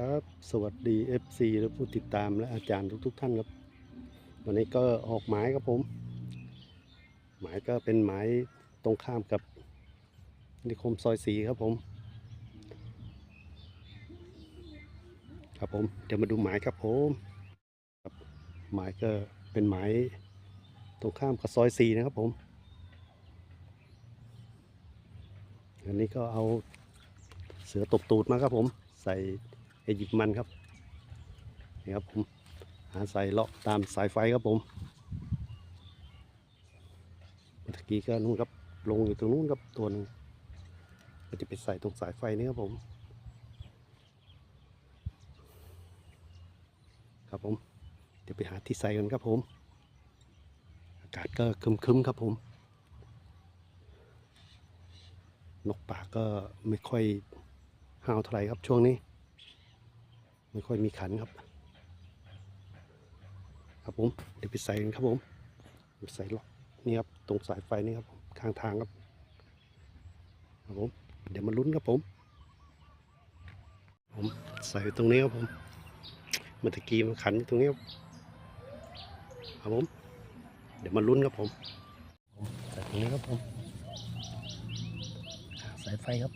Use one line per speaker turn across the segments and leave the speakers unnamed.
ครับ สวัสดี FC และผู้ติดตามและอาจารย์ทุกๆท่านครับ วันนี้ก็ออกหมายครับผม หมายก็เป็นหมายตรงข้ามกับนิคมซอยสีครับผม ครับผม เดี๋ยวมาดูหมายครับผมครับหมายก็เป็นหมายตรงข้ามกับซอยสีนะครับผม อันนี้ก็เอาเสือตบตูดมาครับผม ใส่ หยิบมันครับนี่ครับผมหาใส่เลาะตามสายไฟครับผมเมื่อกี้ก็นู่นครับลงอยู่ตรงนู้นครับตัวหนึงก็จะไปใส่ตรงสายไฟนี่ครับผม ครับผมเดี๋ยวไปหาที่ใส่กันครับผม อากาศก็คึมๆครับผม นกป่าก็ไม่ค่อยห้าวเท่าไหร่ครับช่วงนี้ ไม่ค่อยมีขันครับ ครับผมเดี๋ยวไปใส่กันครับผมไปใส่ล็อกนี่ครับตรงสายไฟนี่ครับผมข้างทางครับครับผมเดี๋ยวมาลุ้นครับผม ผมใส่ตรงนี้ครับผมเมื่อตะกี้มันขันอยู่ตรงนี้ครับครับผม เดี๋ยวมาลุ้นครับผมผมใส่ตรงนี้ครับผมสายไฟครับ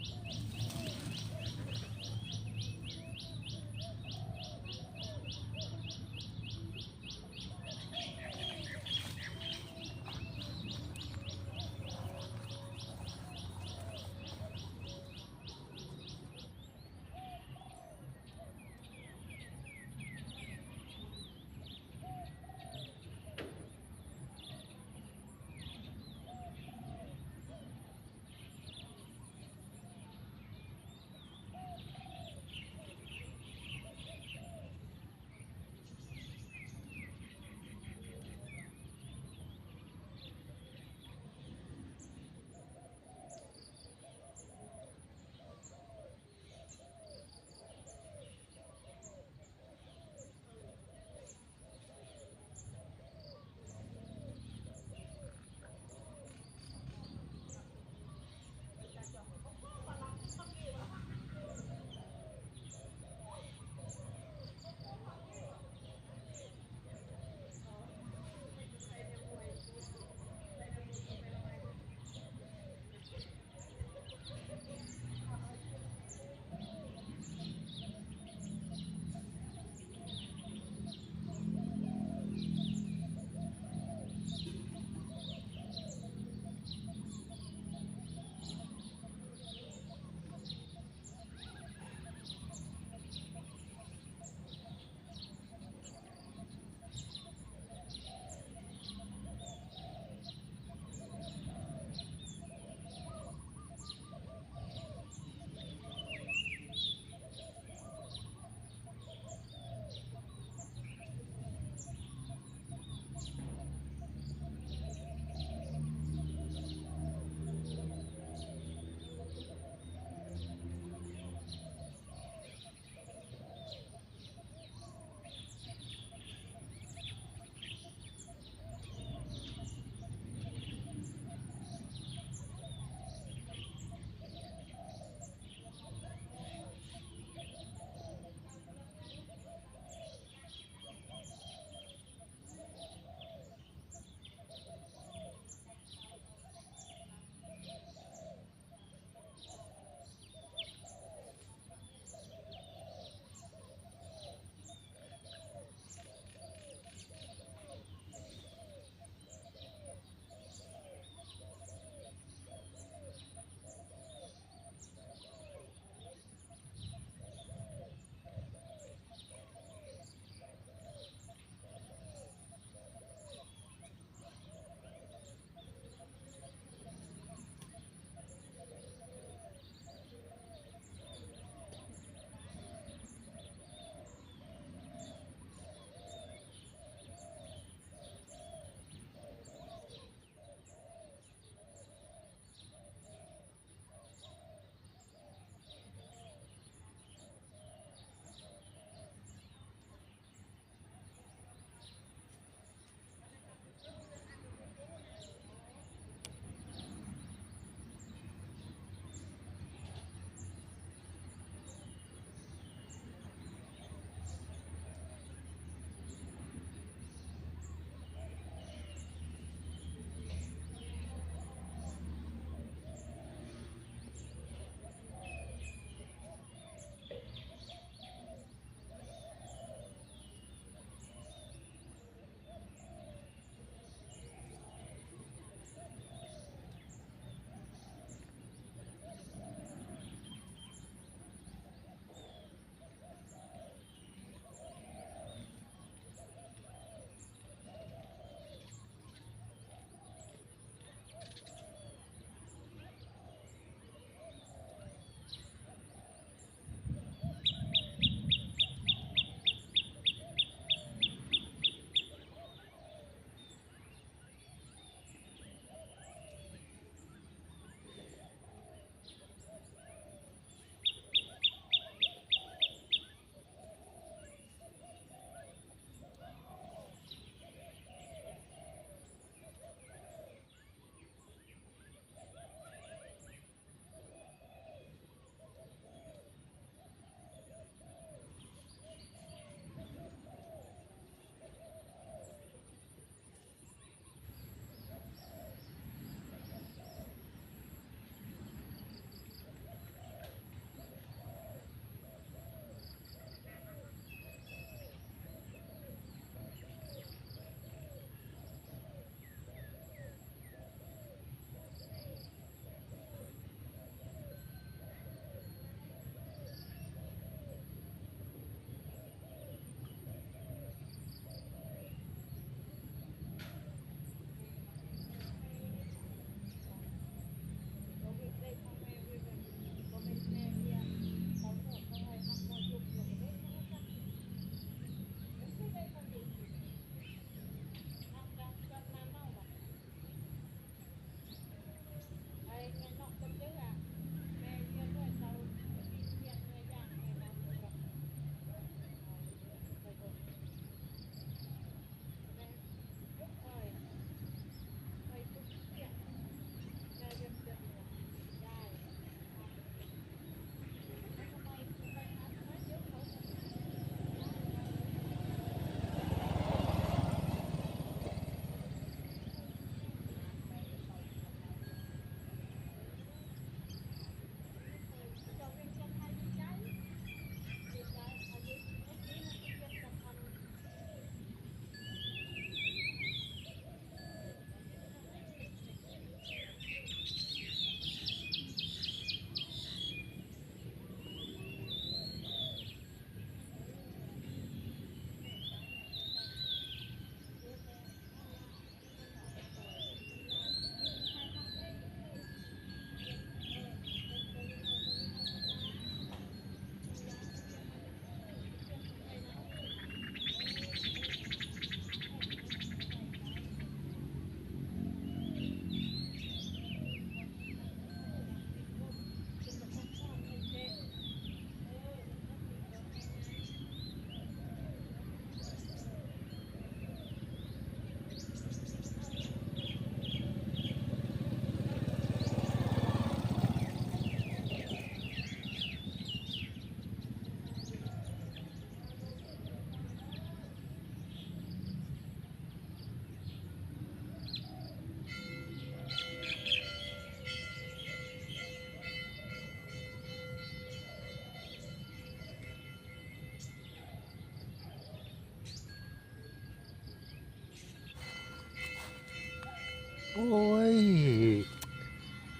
โอ้ย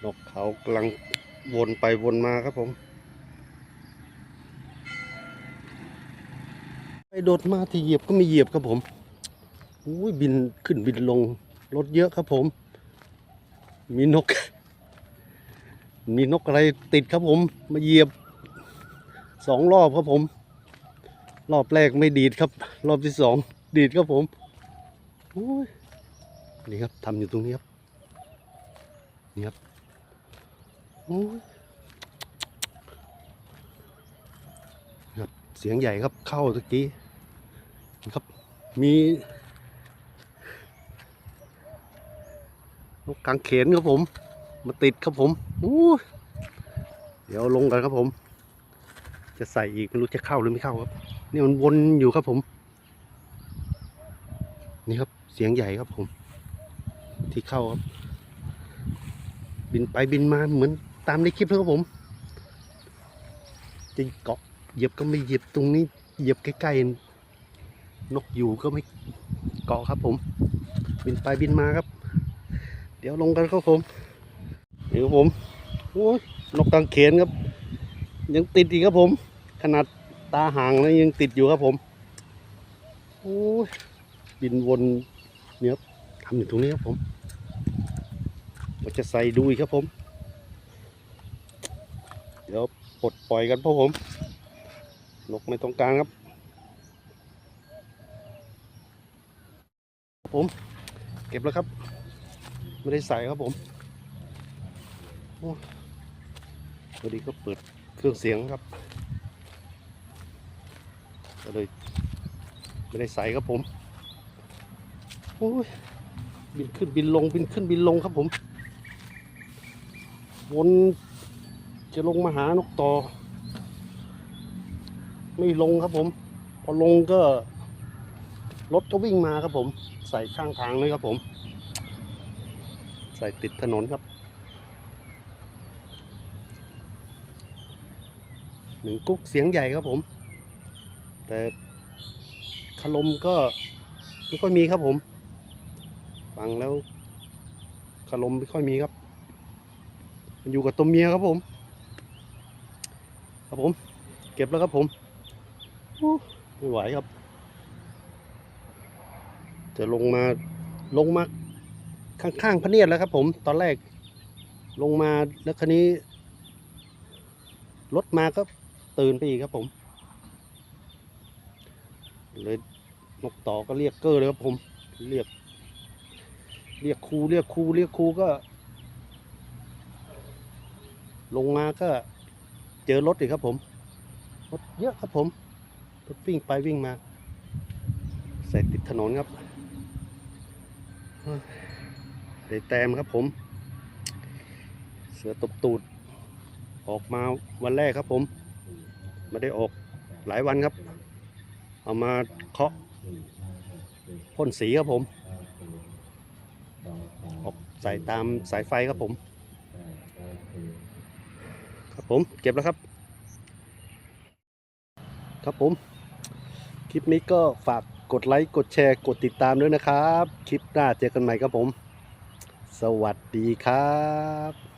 นกเขากำลังวนไปวนมาครับผมไปโดดมาที่เหยียบก็ไม่เหยียบครับผมอุ้ยบินขึ้นบินลงรถเยอะครับผม มีนก มีนกอะไรติดครับผม มาเหยียบสองรอบครับผม รอบแรกไม่ดีดครับ รอบที่สองดีดครับผมโอ้ย นี่ครับทำอยู่ตรงนี้ครับนี่ครับโอ้ยครับเสียงใหญ่ครับเข้าตะกี้นี่ครับมีนกกางเขนครับผม มาติดครับผมโอ้ยเดี๋ยวลงกันครับผม จะใส่อีกไม่รู้จะเข้าหรือไม่เข้าครับ นี่มันวนอยู่ครับผม นี่ครับเสียงใหญ่ครับผม ที่เข้าครับ บินไปบินมาเหมือนตามในคลิปเลยครับผมจะเกาะเหยียบก็ไม่เหยียบตรงนี้เหยียบใกล้ๆนกอยู่ก็ไม่เกาะครับผม บินไปบินมาครับ เดี๋ยวลงกันครับผมนี่ครับผมโอ้ยนกกางเขนครับ ยังติดอีกครับผม ขนาดตาห่างแล้วยังติดอยู่ครับผมโอ้ยบินวนเนี่ยครับทำอยู่ตรงนี้ครับผม เราจะใส่ดูอีกครับผม เดี๋ยวปลดปล่อยกันพ่อผม นกไม่ต้องการครับ ผม เก็บแล้วครับ ไม่ได้ใส่ครับผมพอดีก็เปิดเครื่องเสียงครับก็เลยไม่ได้ใส่ครับผมโอ้ยบินขึ้นบินลงบินขึ้นบินลงครับผม วนจะลงมาหานกต่อ ไม่ลงครับผม พอลงก็รถก็วิ่งมาครับผม ใส่ข้างทางเลยครับผม ใส่ติดถนนครับหนึ่งกุ๊กเสียงใหญ่ครับผม แต่คลมก็ไม่ค่อยมีครับผม ฟังแล้วคลมไม่ค่อยมีครับ มันอยู่กับตัวเมียครับผม ครับผม เก็บแล้วครับผมไม่ไหวครับ จะลงมาลงมาข้างๆพระเนียดแล้วครับผม ตอนแรกลงมาแล้วคันนี้รถมาก็ตื่นไปอีกครับผม เลยนกต่อก็เรียกเกอร์เลยครับผม เรียก เรียกครูเรียกครูเรียกครูก็ ลงมาก็เจอรถอีกครับผมรถเยอะครับผมรถวิ่งไปวิ่งมา ใส่ติดถนนครับได้แต้มครับผม เสือตบตูด ออกมาวันแรกครับผมไม่ได้ออกหลายวันครับ เอามาเคาะพ่นสีครับผม ออกใส่ตามสายไฟครับผม ครับผมเก็บแล้วครับ ครับผม คลิปนี้ก็ฝากกดไลค์กดแชร์กดติดตามด้วยนะครับ คลิปหน้าเจอกันใหม่ครับผม สวัสดีครับ